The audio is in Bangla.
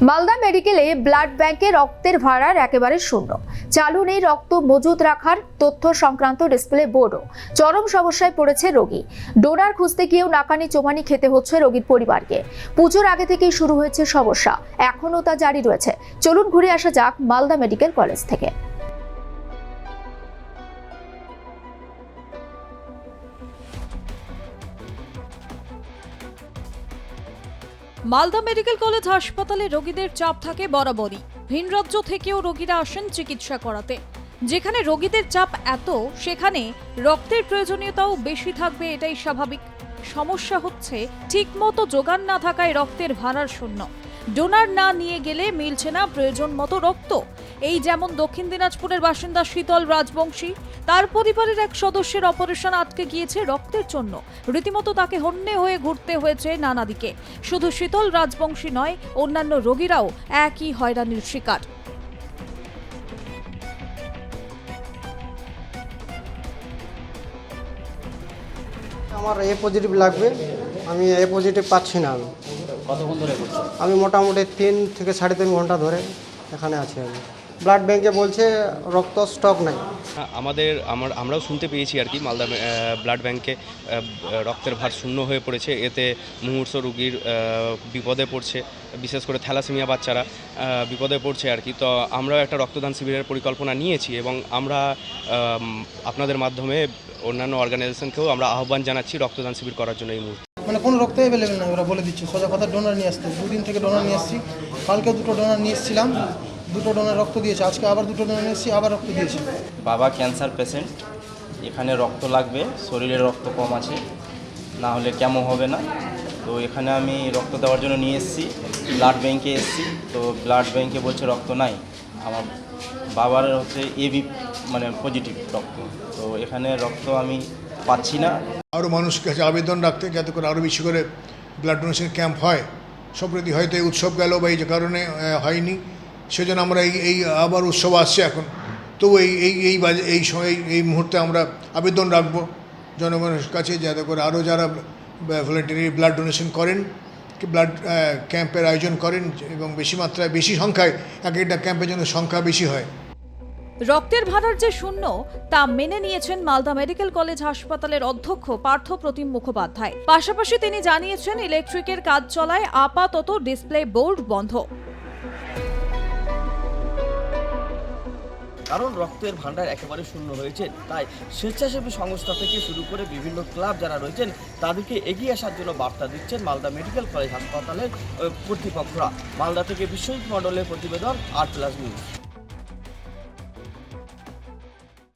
মালদা মেডিকেলে ব্লাড ব্যাংকে রক্তের ভাড়ার একেবারে শূন্য। চালু নেই রক্ত মজুত রাখার তথ্য সংক্রান্ত ডিসপ্লে বোর্ডও। চরম সমস্যায় পড়েছে রোগী। ডোনার খুঁজতে গিয়েও নাকানি চোমানি খেতে হচ্ছে রোগীর পরিবারকে। পুজোর আগে থেকেই শুরু হয়েছে সমস্যা। এখনও তা জারি রয়েছে। চলুন ঘুরে আসা যাক মালদা মেডিকেল কলেজ থেকে। মালদা মেডিকেল কলেজ হাসপাতালে রোগীদের চাপ থাকে বরাবরই। ভিন রাজ্য থেকেও রোগীরা আসেন চিকিৎসা করাতে। যেখানে রোগীদের চাপ এত, সেখানে রক্তের প্রয়োজনীয়তাও বেশি থাকবে এটাই স্বাভাবিক। সমস্যা হচ্ছে, ঠিকমতো যোগান না থাকায় রক্তের ভাড়ার শূন্য। ডোনার না নিয়ে গেলে মিলছে না প্রয়োজন মতো রক্ত। এই যেমন দক্ষিণ দিনাজপুরের বাসিন্দা শীতল রাজবংশী, তার পরিবারের এক সদস্যের অপারেশন আটকে গিয়েছে রক্তের জন্য। রীতিমতো তাকে হন্যে হয়ে ঘুরতে হয়েছে নানা দিকে। শুধু শীতল রাজবংশী নয়, অন্যান্য রোগীরাও একই হয়রানির শিকার। আমার এ পজিটিভ লাগবে, আমি এ পজিটিভ পাচ্ছি না আমি। কতক্ষণ ধরে করছ? আমি মোটামুটি তিন থেকে সাড়ে তিন ঘণ্টা ধরে এখানে আছি আমি। ব্লাড ব্যাংকে বলছে রক্ত স্টক নাই। হ্যাঁ, আমাদের আমার আমরাও শুনতে পেয়েছি আর কি মালদা ব্লাড ব্যাংকে রক্তের ভার শূন্য হয়ে পড়েছে। এতে মুমূর্ষ রুগীর বিপদে পড়ছে বিশেষ করে থ্যালাসেমিয়া বাচ্চারা বিপদে পড়ছে আর কি। তো আমরাও একটা রক্তদান শিবিরের পরিকল্পনা নিয়েছি এবং আমরা আপনাদের মাধ্যমে অন্যান্য অর্গানাইজেশনকেও আমরা আহ্বান জানাচ্ছি রক্তদান শিবির করার জন্য এই মুহূর্তে। মানে কোনো রক্ত অ্যাভেলেবেল না ওরা বলে দিচ্ছে। সোজা কথা ডোনার নিয়ে আসতে। দুদিন থেকে ডোনার নিয়ে আসছি কালকে দুটো ডোনার নিয়ে এসেছিলাম। দুটো ডোনার রক্ত দিয়েছে। আজকে আবার দুটো ডোনার নিয়ে এসেছি, আবার রক্ত দিয়েছে। বাবা ক্যান্সার পেশেন্ট এখানে রক্ত লাগবে, শরীরে রক্ত কম আছে। না হলে কেমন হবে না? তো এখানে আমি রক্ত দেওয়ার জন্য নিয়ে এসেছি। ব্লাড ব্যাংকে এসেছি। তো ব্লাড ব্যাংকে বলছে রক্ত নাই। আমার বাবার হচ্ছে এবি মানে পজিটিভ রক্ত। তো এখানে রক্ত আমি পাচ্ছি না। আরও মানুষের কাছে আবেদন রাখতে, যাতে করে আরও বেশি করে ব্লাড ডোনেশন ক্যাম্প হয়। সম্প্রতি হয়তো এই উৎসব গেল বা এই যে কারণে হয়নি। সেজন্য আমরা এই এই আবার উৎসব আসছে এখন। তো এই এই এই এই সময় এই মুহূর্তে আমরা আবেদন রাখব জনগণের কাছে, যাতে করে আরও যারা ভলেন্টারি ব্লাড ডোনেশন করেন ব্লাড ক্যাম্পের আয়োজন করেন, এবং বেশি মাত্রায়, বেশি সংখ্যায় এক একটা ক্যাম্পের জন্য সংখ্যা বেশি হয়। রক্তের ভাড়ার যে শূন্য, তা মেনে নিয়েছেন মালদা মেডিকেল কলেজ হাসপাতালের অধ্যক্ষ পার্থ প্রতিম মুখোপাধ্যায়। পাশাপাশি তিনি জানিয়েছেন, ইলেকট্রিকের কাজ চলায় আপাতত ডিসপ্লে বোর্ড বন্ধ। কারণ রক্তের ভাণ্ডার একেবারে শূন্য হয়েছে, তাই স্বেচ্ছাসেবী সংস্থা থেকে শুরু করে বিভিন্ন ক্লাব যারা রয়েছেন, তাদেরকে এগিয়ে আসার জন্য বার্তা দিচ্ছেন মালদা মেডিকেল কলেজ হাসপাতালের কর্তৃপক্ষরা। মালদা থেকে বিশ্বজিৎ মণ্ডলের প্রতিবেদন আর প্লাস নিউজ।